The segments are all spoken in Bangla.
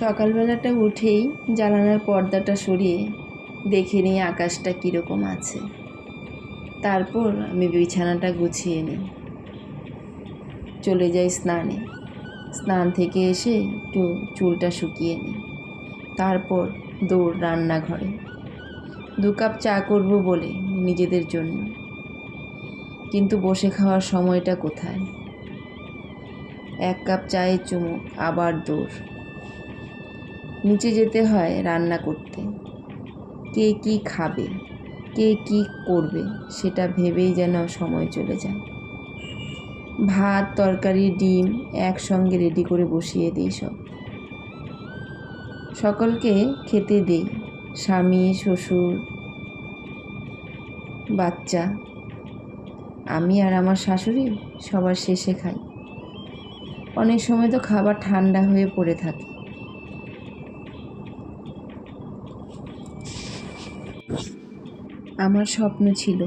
সকালবেলাটা উঠেই জানালার পর্দাটা সরিয়ে দেখে নিই আকাশটা কীরকম আছে। তারপর আমি বিছানাটা গুছিয়ে নিই। চলে যাই স্নানে। স্নান থেকে এসে একটু চুলটা শুকিয়ে নিই। তারপর দৌড় রান্নাঘরে। দু কাপ চা করব বলে নিজেদের জন্য। কিন্তু বসে খাওয়ার সময়টা কোথায়? এক কাপ চায়ের চুমুক, আবার দৌড়। নিচে যেতে হয় রান্না করতে। কে কি খাবে, কে কি করবে, সেটা ভেবেই যেন সময় চলে যায়। ভাত, তরকারি, ডিম একসঙ্গে রেডি করে বসিয়ে দিই সব। সকলকে খেতে দেই, স্বামী, শ্বশুর, বাচ্চা। আমি আর আমার শাশুড়ি সবার শেষে খাই। অনেক সময় তো খাবার ঠান্ডা হয়ে পড়ে থাকে। আমার স্বপ্ন ছিল,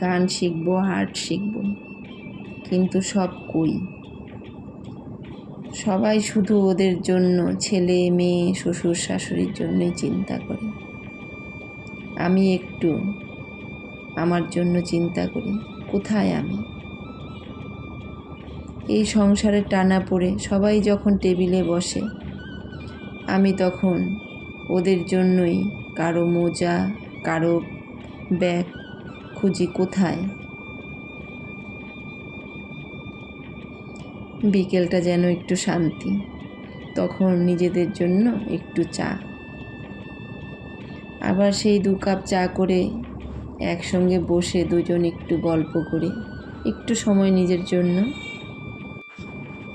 গান শিখব আর্ট শিখব। কিন্তু সব কই? সবাই শুধু ওদের জন্য, ছেলে, মেয়ে, শ্বশুর, শাশুড়ির জন্যই চিন্তা করে। আমি একটু আমার জন্য চিন্তা করি, কোথায় আমি? এই সংসারে টানা পড়ে সবাই যখন টেবিলে বসে, আমি তখন ওদের জন্যই কারও মোজা, কারও ব্যাগ খুঁজি কোথায়? বিকেলটা যেন একটু শান্তি, তখন নিজেদের জন্য একটু চা। আবার সেই দু কাপ চা করে একসঙ্গে বসে দুজন একটু গল্প করে, একটু সময় নিজের জন্য।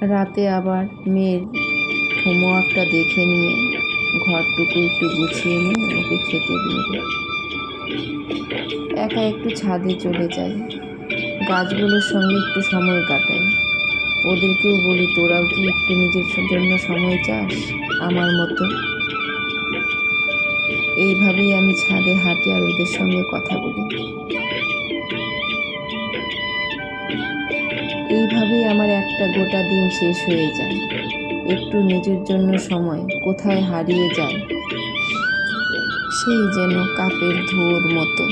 রাতে আবার মেয়ের হোমওয়ার্কটা দেখে নিয়ে ঘরটুকু একটু গুছিয়ে নিয়ে ওকে খেতে দিয়ে একা একটু ছাদে চলে যাই। গাছগুলোর সঙ্গে একটু সময় কাটাই। ওদেরকেও বলি, তোরাও কি একটু নিজের জন্য সময় চাস আমার মতো? এইভাবেই আমি ছাদে হাঁটি আর ওদের সঙ্গে কথা বলি। এইভাবেই আমার একটা গোটা দিন শেষ হয়ে যায়। একটু নিজের জন্য সময় কোথায় হারিয়ে যায় সেই যেন কাপের ধোর মতো।